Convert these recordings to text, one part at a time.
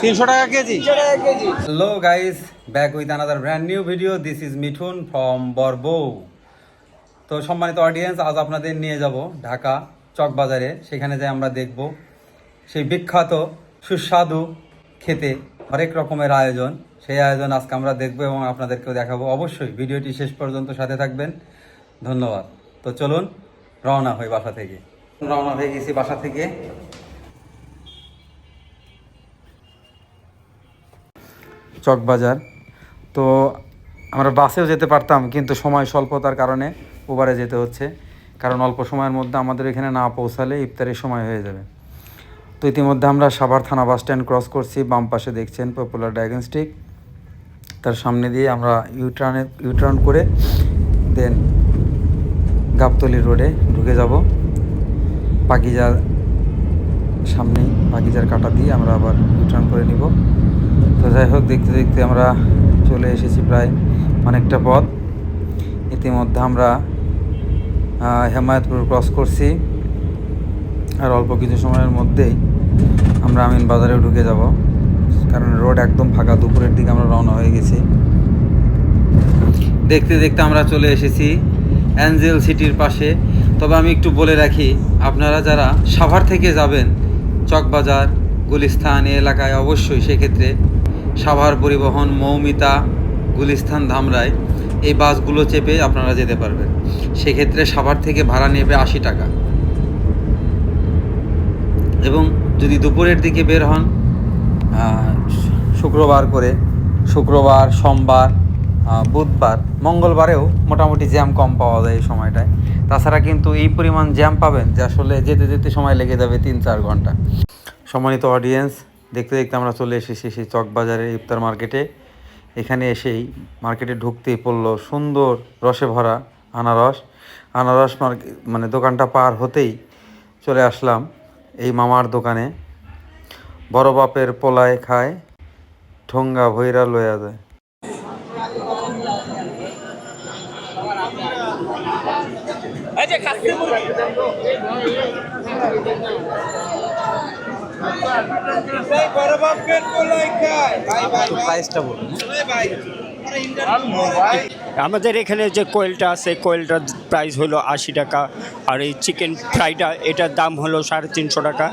তিনশো টাকা KG guys back with brand new video this is Mithun তো সম্মানিত অডিয়েন্স আজ আপনাদের নিয়ে যাব ঢাকা চকবাজারে সেখানে যে আমরা দেখব সেই বিখ্যাত সুস্বাদু খেতে। হরেক রকমের আয়োজন। সেই আয়োজন আজকে আমরা দেখব এবং আপনাদেরকেও দেখাবো। অবশ্যই ভিডিওটি শেষ পর্যন্ত সাথে থাকবেন। ধন্যবাদ। তো চলুন, রওনা হই বাসা থেকে। রওনা হয়ে গেছি বাসা থেকে। চকবাজার। তো আমরা বাসেও যেতে পারতাম, কিন্তু সময় স্বল্পতার কারণে উবারে যেতে হচ্ছে। কারণ অল্প সময়ের মধ্যে আমাদের এখানে না পৌঁছালে ইফতারের সময় হয়ে যাবে। তো ইতিমধ্যে আমরা সাভার থানা বাস স্ট্যান্ড ক্রস করছি, বাম পাশে দেখছেন পপুলার ডায়াগনস্টিক। তার সামনে দিয়ে আমরা ইউটার্নে ইউটার্ন করে দেন গাবতলি রোডে ঢুকে যাব। পাকিজার সামনেই পাকিজার কাটা দিয়ে আমরা আবার ইউটার্ন করে নিব। তো যাই হোক, দেখতে দেখতে আমরা চলে এসেছি প্রায় অনেকটা পথ। ইতিমধ্যে আমরা হেমায়তপুর ক্রস করছি। আর অল্প কিছু সময়ের মধ্যেই আমরা আমিন বাজারে ঢুকে যাব। কারণ রোড একদম ফাঁকা, দুপুরের দিকে আমরা রওনা হয়ে গেছি। দেখতে দেখতে আমরা চলে এসেছি অ্যাঞ্জেল সিটির পাশে। তবে আমি একটু বলে রাখি, আপনারা যারা সাভার থেকে যাবেন, চকবাজার গুলিস্থান এলাকায় অবশ্যই সেক্ষেত্রে সাভার পরিবহন, মৌমিতা গুলিস্থান ধামরাই এই বাসগুলো চেপে আপনারা যেতে পারবেন। সেক্ষেত্রে সাভার থেকে ভাড়া নেবে আশি টাকা। এবং যদি দুপুরের দিকে বের হন শুক্রবার করে, শুক্রবার, সোমবার বুধবার, মঙ্গলবারেও মোটামুটি জ্যাম কম পাওয়া যায় এই সময়টায়। তাছাড়া কিন্তু এই পরিমাণ জ্যাম পাবেন যে আসলে যেতে যেতে সময় লেগে যাবে তিন চার ঘণ্টা। সম্মানিত অডিয়েন্স দেখতে দেখতে আমরা চলে এসেছি সেই চকবাজারের ইফতার মার্কেটে। এখানে এসেই মার্কেটে ঢুকতেই পড়ল সুন্দর রসে ভরা আনারস। আনারস মার্কেট মানে দোকানটা পার হতেই চলে আসলাম। এই মামার দোকানে। বড় বাপের পোলায় খায় ঠোঙ্গা ভৈরা লয়া যায়। প্রাইসটা বলুন। আমাদের এখানে যে কোয়েলটা আছে, কোয়েলটার প্রাইস হলো আশি টাকা। আর এই চিকেন ফ্রাইটা এটার দাম হলো সাড়ে তিনশো টাকা।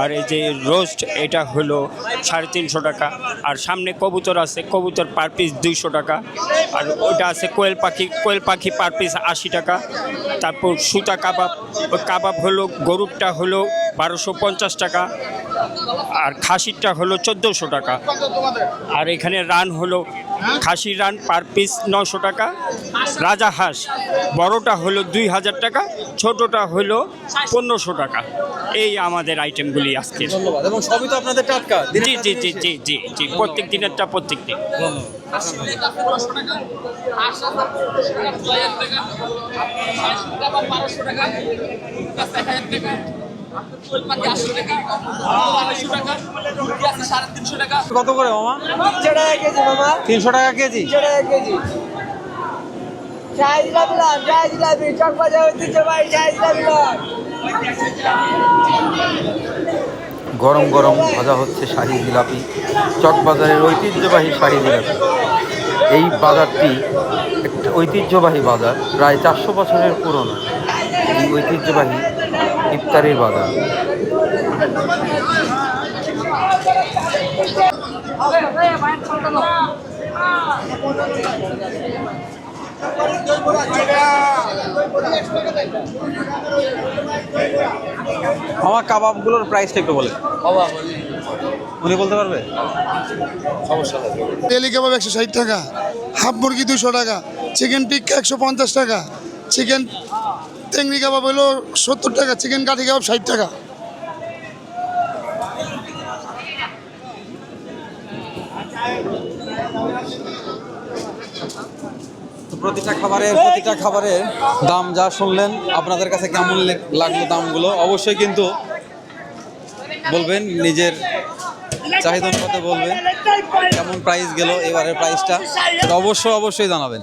আর এই যে রোস্ট এটা হলো সাড়ে তিনশো টাকা। আর সামনে কবুতর আছে, কবুতর পার পিস দুইশো টাকা। আর ওটা আছে কোয়েল পাখি কোয়েল পাখি পার পিস আশি টাকা। তারপর সুতা কাবাব কাবাব হলো, গরুরটা হলো বারোশো পঞ্চাশ টাকা। আর খাসিরটা হলো চোদ্দোশো টাকা। আর এখানে রান হলো খাসির রান পার পিস নশো টাকা রাজা হাঁস বড়টা হলো দুই হাজার টাকা ছোটটা হলো পনেরোশো টাকা। এই আমাদের আইটেমগুলি আজকে ধন্যবাদ এবং সবই তো আপনাদের টাটকা জি জি জি জি জি জি প্রত্যেক দিনেরটা প্রত্যেক দিন। কত করে মামা? তিনশো টাকা কেজি। গরম গরম ভাজা হচ্ছে শাহি জিলাপি চকবাজারের ঐতিহ্যবাহী শাহি জিলাপি। এই বাজারটি একটা ঐতিহ্যবাহী বাজার, প্রায় চারশো বছরের পুরনো। এই ঐতিহ্যবাহী ইফতারির বাজার। আমার কাবাবগুলোর প্রাইসটা একটু বলে উনি বলতে পারবে? তেলি কাবাব একশো ষাট টাকা হাফ মুরগি দুশো টাকা চিকেন টিক্কা একশো পঞ্চাশ টাকা চিকেন টেংরি কাবাব হলো সত্তর টাকা চিকেন কাঠি কাবাব ষাট টাকা। তো প্রতিটা খাবারের প্রতিটা খাবারের দাম যা শুনলেন আপনাদের কাছে কেমন লাগল দামগুলো? অবশ্যই কিন্তু বলবেন নিজের চাহিদা অনুপাতে বলবেন কেমন প্রাইস গেল এবারের প্রাইসটা সেটা অবশ্যই অবশ্যই জানাবেন।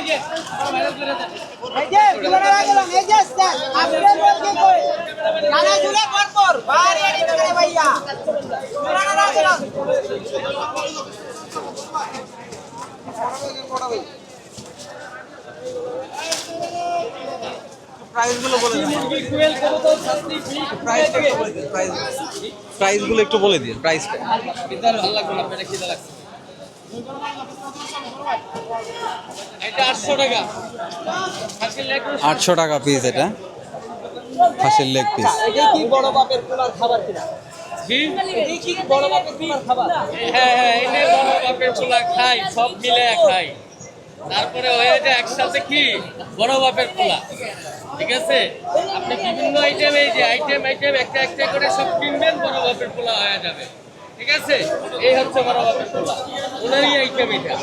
লাগলাম মুরগি কুয়েল কত তো প্রাইস প্রাইস প্রাইসগুলো একটু বলে দিন প্রাইসটা। ভালো লাগবে না লাগছে। আটশো টাকা পিস এটা। হাঁসের লেগ পিস এটা কি বড় বাপের পোলার খাবার কিনা? জি এই কি বড় বাপের পোলার খাবার? হ্যাঁ হ্যাঁ এনে বড় বাপের পোলা খাই সব মিলে খাই তারপরে হয়ে যায় একসাথে কি? বড় বাপের পোলা। ঠিক আছে? আপনি বিভিন্ন আইটেম এই যে আইটেম আইটেম একটা একটা করে সব কিনবেন বড় বাপের পোলা হয়ে যাবে। ঠিক আছে? এই হচ্ছে বড় ওনারই আইটেম এটা।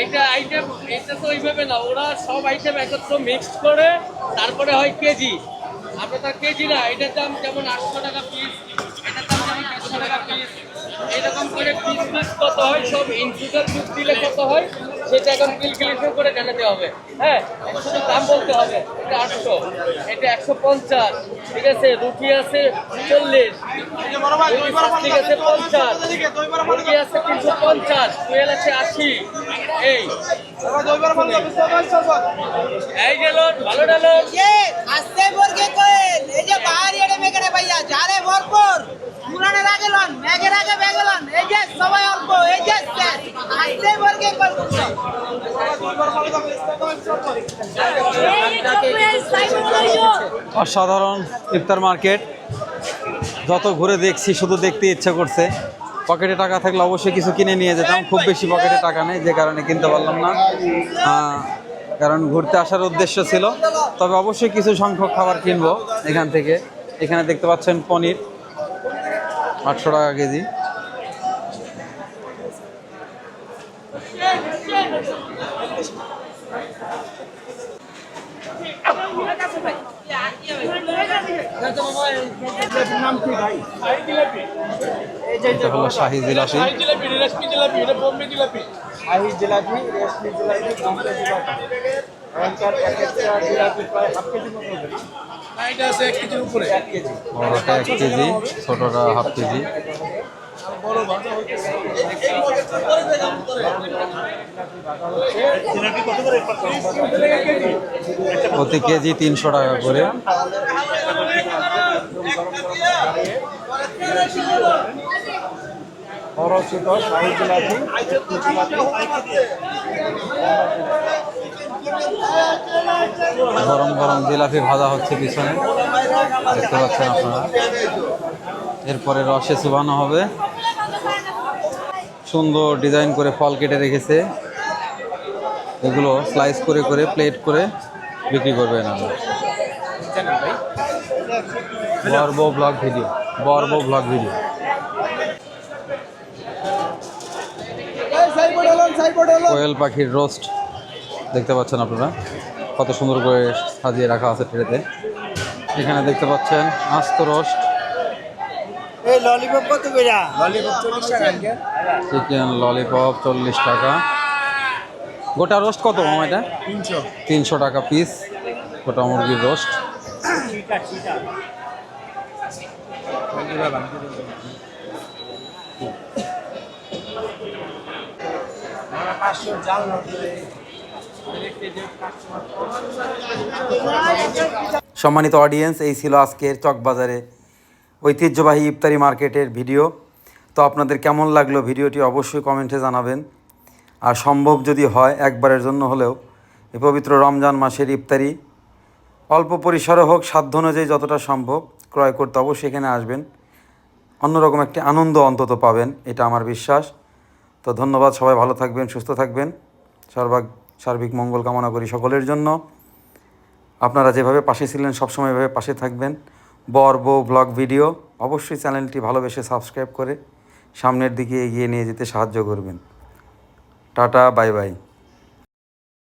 এইটা আইটেম এটা তো ওইভাবে না, ওরা সব আইটেম একত্র মিক্সড করে, তারপরে হয় কেজি। আপনার তো কেজি না, এটার দাম যেমন আটশো টাকা পিস এটার দাম যেমন টাকা পিস এরকম করে পিস কত হয়, সব ইনক্লুডেড পিস দিলে কত হয়, সেটা এখন ক্যালকুলেশন করে জানাতে হবে। হ্যাঁ শুধু দাম বলতে হবে, এটা আটশো, এটা একশো পঞ্চাশ, ঠিক আছে, রুটি আছে চল্লিশ, ঠিক আছে, পঞ্চাশ মুরগি আছে তিনশো পঞ্চাশ কুয়েল আছে আশি, এই। এই গেল ভালো ডালো আস্তে এই যে ভাইয়া যারে ভরপুর। মেঘের আগে এই যে সবাই অল্প এই যে আস্তে অসাধারণ ইফতার মার্কেট। যত ঘুরে দেখছি শুধু দেখতে ইচ্ছা করছে। পকেটে টাকা থাকলে অবশ্যই কিছু কিনে নিয়ে যেতাম। খুব বেশি পকেটে টাকা নেই যে কারণে কিনতে পারলাম না। কারণ ঘুরতে আসার উদ্দেশ্য ছিল। তবে অবশ্যই কিছু সংখ্যক খাবার কিনবো এখান থেকে। এখানে দেখতে পাচ্ছেন পনির আটশো টাকা কেজি। এটা হলো শাহি জিলাপি। জিলাপি জিলাপি জিলাপি। জিলাপি। রেশমি জিলাপি বোম্বে জিলাপি এখানকার এক একটা জিলাপি প্রায় হাফ কেজি মতো হবে। এটা আছে এক কেজির উপরে। এক কেজি। বড়টা এক কেজি ছোটটা হাফ কেজি। প্রতি কেজি তিনশো টাকা করে। জিলাপি গরম গরম জিলাপি ভাজা হচ্ছে পিছনে। দেখতে পাচ্ছেন আপনারা। এরপরে রসে চুবানো হবে। সুন্দর ডিজাইন করে ফল কেটে রেখেছে। এগুলো স্লাইস করে করে প্লেট করে বিক্রি করবে না বর্ব ব্লগ ভিডিও বর্ব ব্লগ ভিডিও। কোয়েল পাখির রোস্ট। দেখতে পাচ্ছেন আপনারা কত সুন্দর করে সাজিয়ে রাখা আছে ট্রেতে। এখানে দেখতে পাচ্ছেন আস্ত রোস্ট। চিকেন ললিপপ চল্লিশ টাকা। গোটা রোস্ট কত মামা এটা? তিনশো। তিনশো টাকা পিস গোটা মুরগির রোস্ট। পাঁচশো জাল সম্মানিত অডিয়েন্স এই ছিল আজকের চকবাজারে ঐতিহ্যবাহী ইফতারি মার্কেটের ভিডিও। তো আপনাদের কেমন লাগল ভিডিওটি অবশ্যই কমেন্টে জানাবেন। আর সম্ভব যদি হয় একবারের জন্য হলেও, এই পবিত্র রমজান মাসের ইফতারি, অল্প পরিসরে হোক, সাধ্য অনুযায়ী যতটা সম্ভব ক্রয় করতে অবশ্যই এখানে আসবেন। অন্যরকম একটি আনন্দ অন্তত পাবেন, এটা আমার বিশ্বাস। তো ধন্যবাদ, সবাই ভালো থাকবেন, সুস্থ থাকবেন। সর্বাগ সার্বিক মঙ্গল কামনা করি সকলের জন্য। আপনারা যেভাবে পাশে ছিলেন, সবসময় এভাবে পাশে থাকবেন। বর, বউ, ব্লগ, ভিডিও, অবশ্যই চ্যানেলটি ভালোবেসে সাবস্ক্রাইব করে সামনের দিকে এগিয়ে নিয়ে যেতে সাহায্য করবেন। Tata, bye bye.